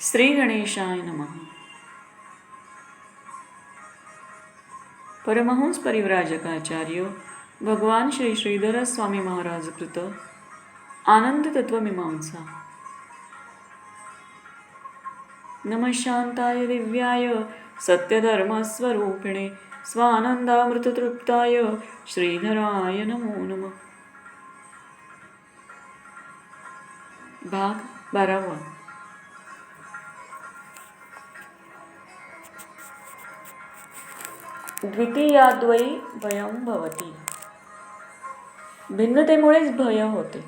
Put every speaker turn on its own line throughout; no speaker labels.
श्री गणेशाय नमः. परमहंस परिव्राजकाचार्य भगवान श्री श्रीधर स्वामी महाराज कृत आनंद तत्वमीमांसा नमः शांताय दिव्याय सत्यधर्मस्वरूपिणे स्वानंदामृततृप्ताय श्रीधराय नमो नमः. भाग बारावा. द्वितीयाद्वै भयं भवती। भिन्नतेमुळेच भय होते।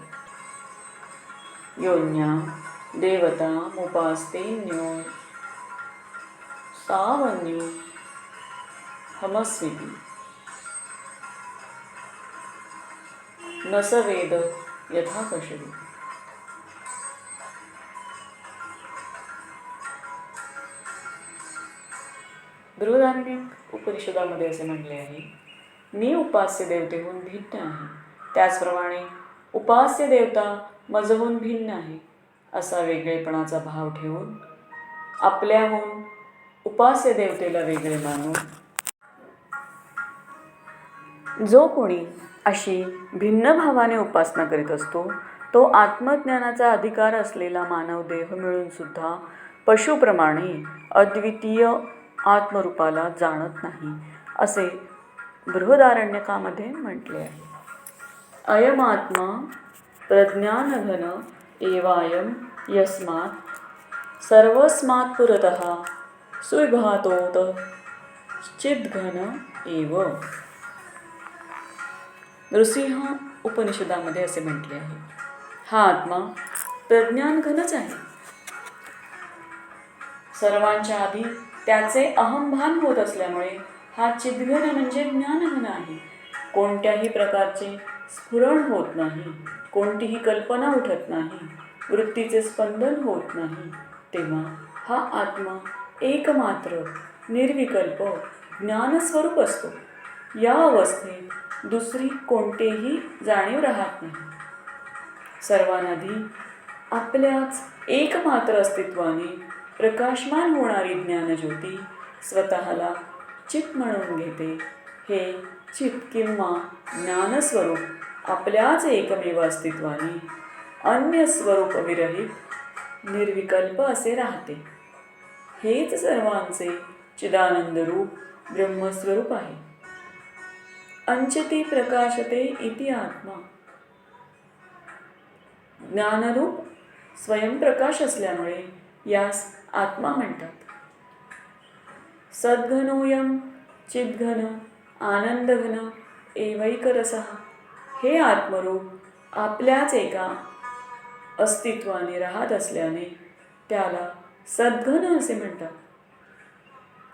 योज्ञा देवता मुपास्ते न्यो सावन्यो हमस्विती न स वेद यथा कशवी बृहदारण्यक उपनिषदामध्ये असे म्हटले आहे मी उपास्य देवतेहून भिन्न आहे. त्याचप्रमाणे उपास्य देवता मजहून भिन्न आहे. असा वेगळेपणाचा भाव ठेवून आपल्याहून उपास्य देवतेला वेगळे मानून जो कोणी अशी भिन्न भावाने उपासना करीत असतो तो आत्मज्ञानाचा अधिकार असलेला मानव देह मिळून सुद्धा पशुप्रमाणे अद्वितीय आत्मरूपाला जाणत नाही असे बृहदारण्यकामध्ये म्हटले आहे. अयमात्मा प्रज्ञानघन एवायम यस्मात् सर्वस्मात् पुरतः सुविभातोत चिद्घन एव. नृसिंह उपनिषदामध्ये असे म्हटले आहे. हा आत्मा प्रज्ञानघनच आहे. सर्वांच्या आधी त्याचे अहमभान होत असल्यामुळे हा चिद्घन म्हणजे ज्ञानघन आहे. कोणत्याही प्रकारचे स्फुरण होत नाही कोणतीही कल्पना उठत नाही वृत्तीचे स्पंदन होत नाही तेव्हा हा आत्मा एकमात्र निर्विकल्प ज्ञानस्वरूप असतो. या अवस्थेत दुसरी कोणतेही जाणीव राहत नाही. सर्वांआधी आपल्याच एकमात्र अस्तित्वाने प्रकाशमान होणारी ज्ञानज्योती स्वतःला चित म्हणून घेते. हे चित किंवा ज्ञानस्वरूप आपल्याच एकमेव अस्तित्वाने अन्य स्वरूप विरहित निर्विकल्प असे राहते. हेच सर्वांचे चिदानंद रूप ब्रह्मस्वरूप आहे. अंचती प्रकाशते इति आत्मा. ज्ञानरूप स्वयंप्रकाश असल्यामुळे यास आत्मा म्हणतात. सद्घनोयम चिद्घन आनंदघन एवैकरसा. हे आत्मरूप आपल्याच एका अस्तित्वाने राहत असल्याने त्याला सद्घन असे म्हणतात.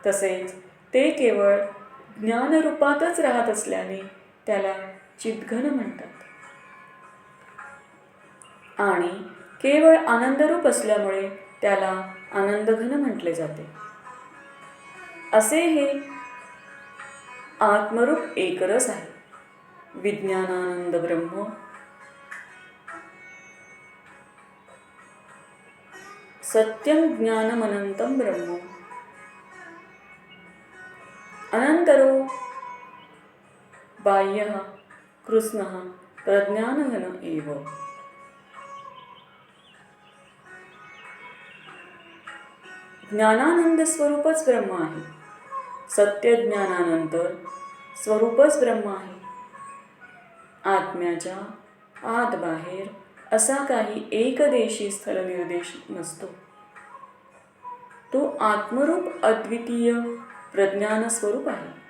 तसेच ते केवळ ज्ञानरूपातच राहत असल्याने त्याला चिद्घन म्हणतात. आणि केवळ आनंदरूप असल्यामुळे त्याला आनंदघन म्हटले जाते. असे हे आत्मरूप एकरस आहे. विज्ञानानंद ब्रह्म. सत्यम ज्ञानमनंतम ब्रह्म. अनंतरो बाह्य कृष्ण प्रज्ञानघन एव. ज्ञानानंद स्वरूपच ब्रह्म आहे. सत्य ज्ञानानंतर स्वरूपच ब्रह्म आहे. आत्म्याच्या आत बाहेर असा काही एकदेशी स्थलनिर्देश नसतो. तो आत्मरूप अद्वितीय प्रज्ञान स्वरूप आहे.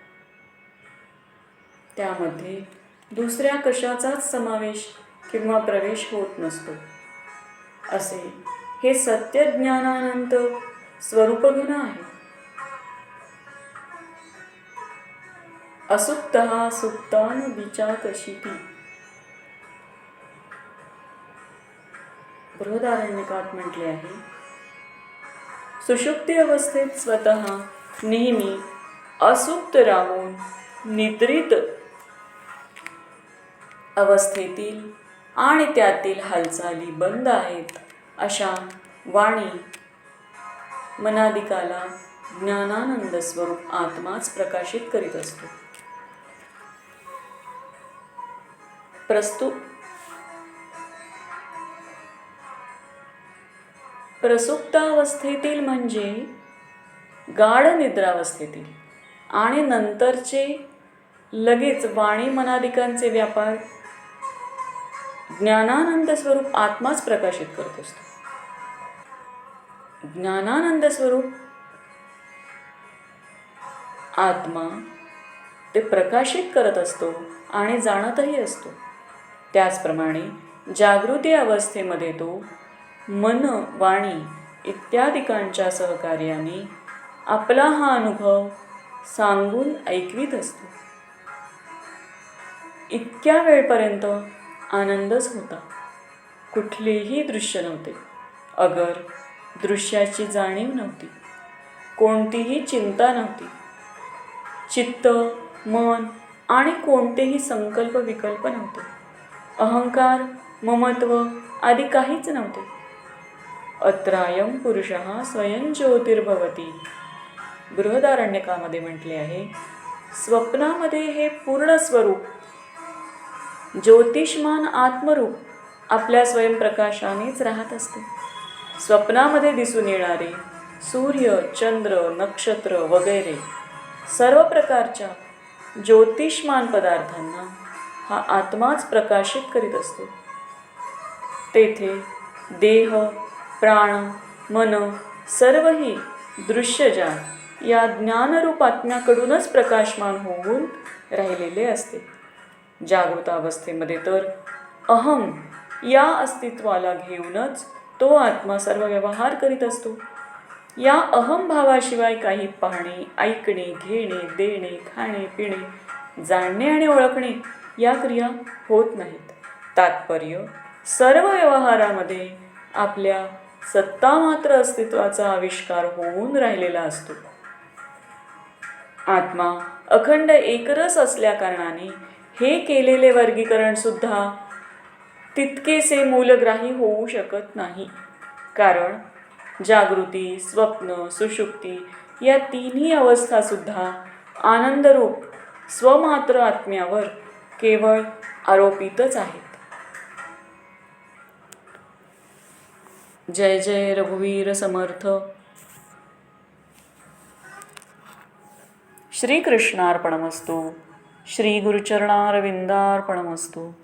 त्यामध्ये दुसऱ्या कशाचाच समावेश किंवा प्रवेश होत नसतो. असे हे सत्यज्ञानानंतर स्वरूपघन आहे. असुप्त सुप्तान विचाकशिती बृहदारण्यकात म्हटले आहे. सुषुप्ती अवस्थेत स्वतः नेहमी असुप्त राहून निद्रित अवस्थेतील आणि त्यातील हालचाली बंद आहेत अशा वाणी मनादिकाला ज्ञानानंद स्वरूप आत्माच प्रकाशित करीत असतो. प्रस्तुत. प्रसुप्तावस्थेतील म्हणजे गाढ निद्रावस्थेतील आणि नंतरचे लगेच वाणी मनादिकांचे व्यापार ज्ञानानंद स्वरूप आत्माच प्रकाशित करत असतो. ज्ञानानंद स्वरूप. आत्मा ते प्रकाशित करत असतो आणि जाणतही असतो. त्याचप्रमाणे जागृती अवस्थेमध्ये तो मन वाणी इत्यादिकांच्या सहकार्याने आपला हा अनुभव सांगून ऐकवीत असतो. इतक्या वेळपर्यंत आनंदच होता. कुठलेही दृश्य नव्हते. अगर दृश्याची जाणीव नव्हती. कोणतीही चिंता नव्हती. चित्त मन आणि कोणतेही संकल्प विकल्प नव्हते. अहंकार ममत्व आदी काहीच नव्हते. अत्रायम पुरुष स्वयं ज्योतिर्भवती. बृहदारण्यकामध्ये म्हटले आहे स्वप्नामध्ये हे पूर्ण स्वरूप ज्योतिषमान आत्मरूप आपल्या स्वयंप्रकाशानेच राहत असते. स्वप्नामध्ये दिसून येणारे सूर्य चंद्र नक्षत्र वगैरे सर्व प्रकारच्या ज्योतिषमान पदार्थांना हा आत्माच प्रकाशित करीत असतो. तेथे देह प्राण मन सर्वही दृश्यजान या ज्ञानरूप आत्म्याकडूनच प्रकाशमान होऊन राहिलेले असते. जागृतावस्थेमध्ये तर अहम या अस्तित्वाला घेऊनच तो आत्मा सर्व व्यवहार करीत असतो. या अहमभावाशिवाय काही पाहणे ऐकणे घेणे देणे खाणे पिणे जाणणे आणि ओळखणे या क्रिया होत नाहीत. तात्पर्य सर्व व्यवहारामध्ये आपल्या सत्ता मात्र अस्तित्वाचा आविष्कार होऊन राहिलेला असतो. आत्मा अखंड एकरस असल्याकारणाने हे केलेले वर्गीकरण सुद्धा तितकेसे मूलग्राही होऊ शकत नाही. कारण जागृती स्वप्न सुषुप्ती या तिन्ही अवस्थासुद्धा आनंदरूप स्वमात्र आत्म्यावर केवळ आरोपितच आहेत. जय जय रघुवीर समर्थ. श्रीकृष्णार्पणमस्तू. श्रीगुरुचरणारविंदार्पणमस्तू.